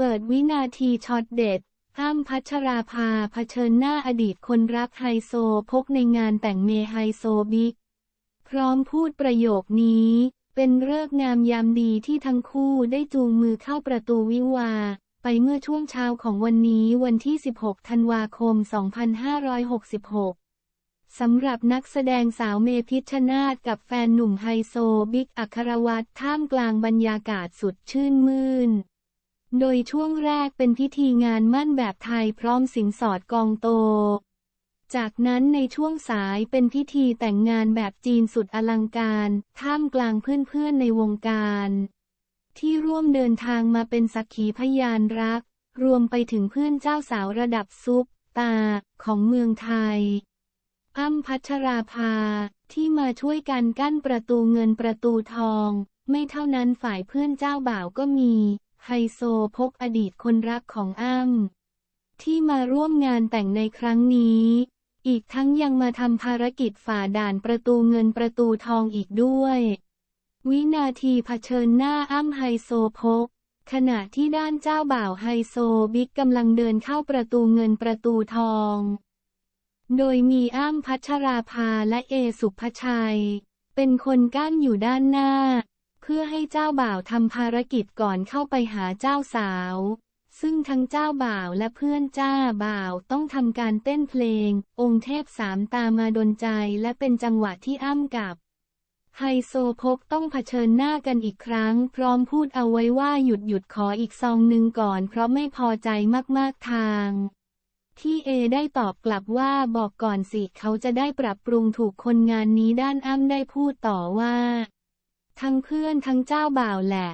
เปิดวินาทีช็อตเด็ดอ้ำพัชราภาเผชิญหน้าอดีตคนรักไฮโซพกในงานแต่งเมไฮโซบิ๊ก พร้อมพูดประโยคนี้ เป็นเลิกงามยามดีที่ทั้งคู่ได้จูงมือเข้าประตูวิวา ไปเมื่อช่วงเช้าของวันนี้วันที่ 16 ธันวาคม 2566 สำหรับนักแสดงสาวเมพิชชนาธกับแฟนหนุ่มไฮโซบิ๊กอัครวัตรท่ามกลางบรรยากาศสุดชื่นมื่น โดยช่วงแรกเป็นพิธีงานมั่นแบบไทยพร้อมสินสอดกองโต จากนั้นในช่วงสายเป็นพิธีแต่งงานแบบจีนสุดอลังการ ท่ามกลางเพื่อนๆในวงการ ที่ร่วมเดินทางมาเป็นสักขีพยานรัก รวมไปถึงเพื่อนเจ้าสาวระดับซุปตาของเมืองไทยอ้ำพัชราภา ที่มาช่วยกันกั้นประตูเงินประตูทอง ไม่เท่านั้นฝ่ายเพื่อนเจ้าบ่าวก็มี ไฮโซพกอดีตคนรักของอ้ำที่มาร่วมงานแต่งในครั้งนี้ อีกทั้งยังมาทำภารกิจฝ่าด่านประตูเงินประตูทองอีกด้วย วินาทีเผชิญหน้าอ้ำไฮโซพก ขณะที่ด้านเจ้าบ่าวไฮโซบิ๊กกำลังเดินเข้าประตูเงินประตูทอง โดยมีอ้ำพัชราภาและเอสุภชัย เป็นคนกั้นอยู่ด้านหน้า พื่อให้เจ้าบ่าวทำภารกิจก่อนเข้าไปหาเจ้าสาว ซึ่งทั้งเจ้าบ่าวและเพื่อนเจ้าบ่าวต้องทำการเต้นเพลง องค์เทพสามตามาดนใจและเป็นจังหวะที่อ้ำกับไฮโซพกต้องเผชิญหน้ากันอีกครั้ง พร้อมพูดเอาไว้ว่าหยุดหยุดขออีกซองหนึ่งก่อน เพราะไม่พอใจมากๆทาง ที่เอได้ตอบกลับว่าบอกก่อนสิเขาจะได้ปรับปรุงถูกคนงานนี้ด้านอ้ำได้พูดต่อว่า ทั้งเพื่อนทั้งเจ้าบ่าวแหละ